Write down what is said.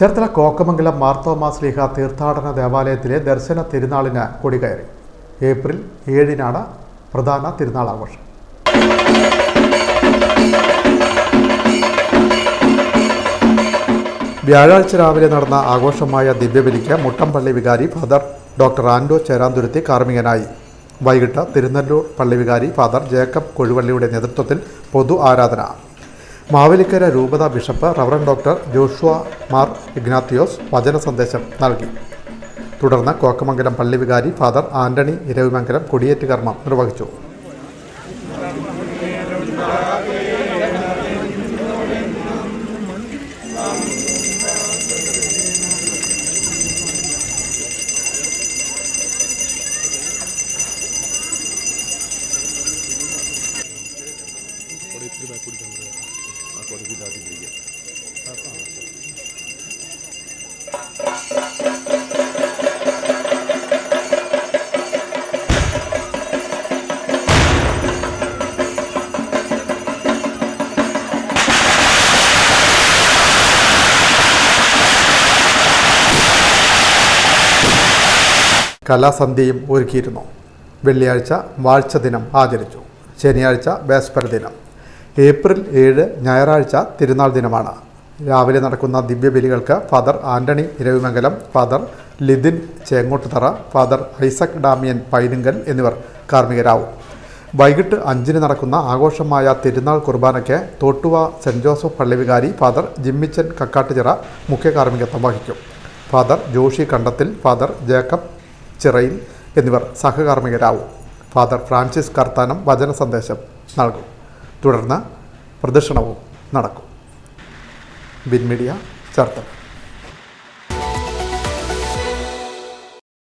ചേർത്തല കോക്കമംഗലം മാർത്തോമാ സ്ലീഹ തീർത്ഥാടന ദേവാലയത്തിലെ ദർശന തിരുനാളിന് കൊടികയറി. ഏപ്രിൽ ഏഴിനാണ് പ്രധാന തിരുനാൾ ആഘോഷം വ്യാഴാഴ്ച രാവിലെ നടന്ന ആഘോഷമായ ദിവ്യബലിക്ക് മുട്ടംപള്ളി വികാരി ഫാദർ ഡോക്ടർ ആൻഡോ ചേരാന്തുരുത്തി കാർമ്മികനായി. വൈകിട്ട് തിരുനെല്ലൂർ പള്ളി വികാരി ഫാദർ ജേക്കബ് കൊഴുവള്ളിയുടെ നേതൃത്വത്തിൽ പൊതു ആരാധന മാവേലിക്കര രൂപത bishop reverend doctor Joshua Mar Ignatios വചന സന്ദേശം നൽകി. തുടർന്ന് കോക്കമംഗലം പള്ളി വികാരി ഫാദർ ആന്റണി ഇരവിമംഗലം കൊടിയേറ്റ് കർമ്മം നിർവഹിച്ചു. കലാസന്ധ്യയും ഒരുക്കിയിരുന്നു. വെള്ളിയാഴ്ച വാഴ്ച ദിനം ആചരിച്ചു. ശനിയാഴ്ച ബേസ്പര ദിനം. ഏപ്രിൽ ഏഴ് ഞായറാഴ്ച തിരുനാൾ ദിനമാണ്. രാവിലെ നടക്കുന്ന ദിവ്യബലികൾക്ക് father Antony Iravimangalam father Lithin Chengottuthara father Isaac Damian Painunkal എന്നിവർ കാർമ്മികരാവും. വൈകിട്ട് അഞ്ചിന് നടക്കുന്ന ആഘോഷമായ തിരുനാൾ കുർബാനയ്ക്ക് തോട്ടുവ സെന്റ് ജോസഫ് പള്ളിവികാരി ഫാദർ ജിമ്മിച്ചൻ കക്കാട്ടുചിറ മുഖ്യ കാർമ്മികത്വം വഹിക്കും. Father Joshi Kandathil father Jacob Chirayil എന്നിവർ സഹകാർമ്മികരാവും. ഫാദർ ഫ്രാൻസിസ് കർത്താനം വചന സന്ദേശം നൽകും. തുടർന്ന് പ്രദർശനവും നടക്കും. ബിൻ മീഡിയ ചേർത്തല.